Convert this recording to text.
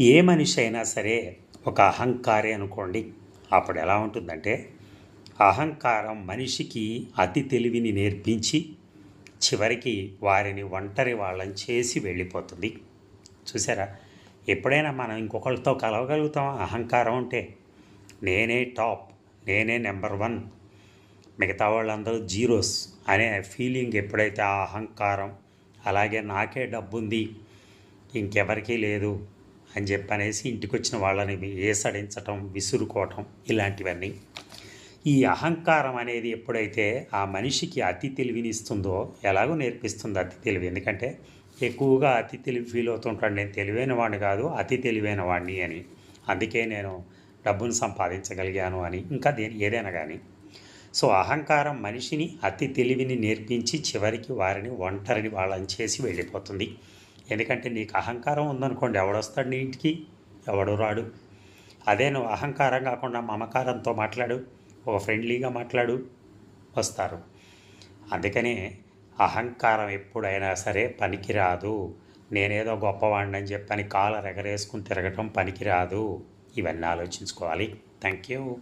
ఏ మనిషి అయినా సరే ఒక అహంకారే అనుకోండి. అప్పుడు ఎలా ఉంటుందంటే అహంకారం మనిషికి అతి తెలివిని నేర్పించి చివరికి వారిని ఒంటరి వాళ్ళని చేసి వెళ్ళిపోతుంది. చూసారా? ఎప్పుడైనా మనం ఇంకొకరితో కలవగలుగుతాం? అహంకారం ఉంటే నేనే టాప్ నేనే నెంబర్ వన్ మిగతా వాళ్ళందరూ జీరోస్ అనే ఫీలింగ్ ఎప్పుడైతే ఆ అహంకారం అలాగే నాకే డబ్బు ఉంది ఇంకెవరికీ లేదు అని చెప్పనేసి ఇంటికి వచ్చిన వాళ్ళని ఏసడించటం విసురుకోవటం ఇలాంటివన్నీ. ఈ అహంకారం అనేది ఎప్పుడైతే ఆ మనిషికి అతి తెలివిని ఇస్తుందో ఎలాగో నేర్పిస్తుంది అతి తెలివి. ఎందుకంటే ఎక్కువగా అతి తెలివి ఫీల్ అవుతుంటాడు. నేను తెలివైన వాడిని కాదు అతి తెలివైన వాడిని అని. అందుకే నేను డబ్బును సంపాదించగలిగాను అని. ఇంకా దేని ఏదైనా కానీ. సో అహంకారం మనిషిని అతి తెలివిని నేర్పించి చివరికి వారిని ఒంటరిని వాళ్ళని చేసి వెళ్ళిపోతుంది. ఎందుకంటే నీకు అహంకారం ఉందనుకోండి ఎవడొస్తాడు నీ ఇంటికి? ఎవడు రాడు. అదే నువ్వు అహంకారం కాకుండా మమకారంతో మాట్లాడు ఒక ఫ్రెండ్లీగా మాట్లాడు వస్తారు. అందుకనే అహంకారం ఎప్పుడైనా సరే పనికిరాదు. నేనేదో గొప్పవాడిని అని చెప్పని కాలర్ ఎగరేసుకుని తిరగటం పనికిరాదు. ఇవన్నీ ఆలోచించుకోవాలి. Thank you.